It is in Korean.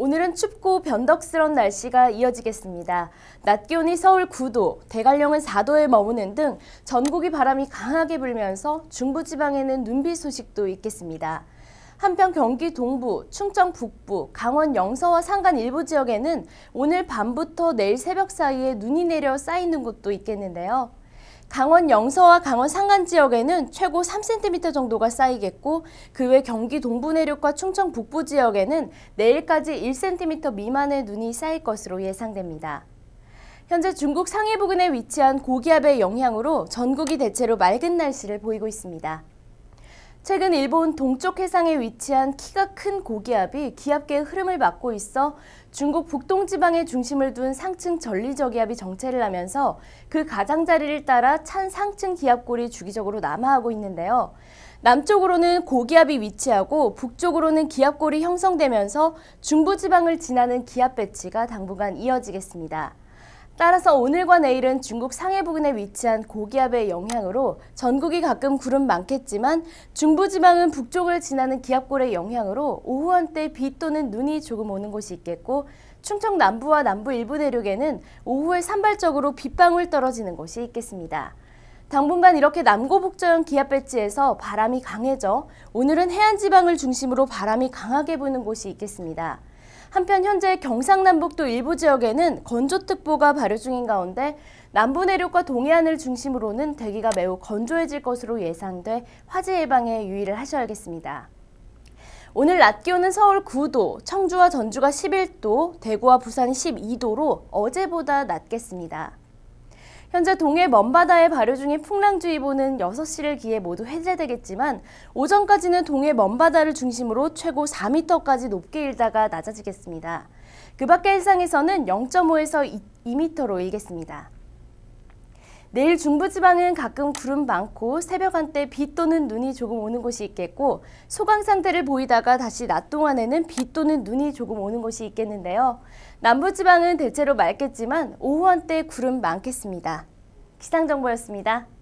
오늘은 춥고 변덕스런 날씨가 이어지겠습니다. 낮 기온이 서울 9도, 대관령은 4도에 머무는 등 전국이 바람이 강하게 불면서 중부지방에는 눈비 소식도 있겠습니다. 한편 경기 동부, 충청 북부, 강원 영서와 산간 일부 지역에는 오늘 밤부터 내일 새벽 사이에 눈이 내려 쌓이는 곳도 있겠는데요. 강원 영서와 강원 산간 지역에는 최고 3cm 정도가 쌓이겠고 그 외 경기 동부 내륙과 충청 북부 지역에는 내일까지 1cm 미만의 눈이 쌓일 것으로 예상됩니다. 현재 중국 상해 부근에 위치한 고기압의 영향으로 전국이 대체로 맑은 날씨를 보이고 있습니다. 최근 일본 동쪽 해상에 위치한 키가 큰 고기압이 기압계의 흐름을 막고 있어 중국 북동 지방에 중심을 둔 상층 전리 저기압이 정체를 하면서 그 가장자리를 따라 찬 상층 기압골이 주기적으로 남하하고 있는데요. 남쪽으로는 고기압이 위치하고 북쪽으로는 기압골이 형성되면서 중부 지방을 지나는 기압 배치가 당분간 이어지겠습니다. 따라서 오늘과 내일은 중국 상해 부근에 위치한 고기압의 영향으로 전국이 가끔 구름 많겠지만 중부지방은 북쪽을 지나는 기압골의 영향으로 오후 한때 비 또는 눈이 조금 오는 곳이 있겠고 충청 남부와 남부 일부 내륙에는 오후에 산발적으로 빗방울 떨어지는 곳이 있겠습니다. 당분간 이렇게 남고북저형 기압 배치에서 바람이 강해져 오늘은 해안 지방을 중심으로 바람이 강하게 부는 곳이 있겠습니다. 한편 현재 경상남북도 일부 지역에는 건조특보가 발효 중인 가운데 남부 내륙과 동해안을 중심으로는 대기가 매우 건조해질 것으로 예상돼 화재 예방에 유의를 하셔야겠습니다. 오늘 낮 기온은 서울 9도, 청주와 전주가 11도, 대구와 부산이 12도로 어제보다 낮겠습니다. 현재 동해 먼바다에 발효 중인 풍랑주의보는 6시를 기해 모두 해제되겠지만 오전까지는 동해 먼바다를 중심으로 최고 4m까지 높게 일다가 낮아지겠습니다. 그 밖의 일상에서는 0.5에서 2m로 일겠습니다. 내일 중부지방은 가끔 구름 많고 새벽 한때 비 또는 눈이 조금 오는 곳이 있겠고 소강 상태를 보이다가 다시 낮 동안에는 비 또는 눈이 조금 오는 곳이 있겠는데요. 남부지방은 대체로 맑겠지만 오후 한때 구름 많겠습니다. 기상정보였습니다.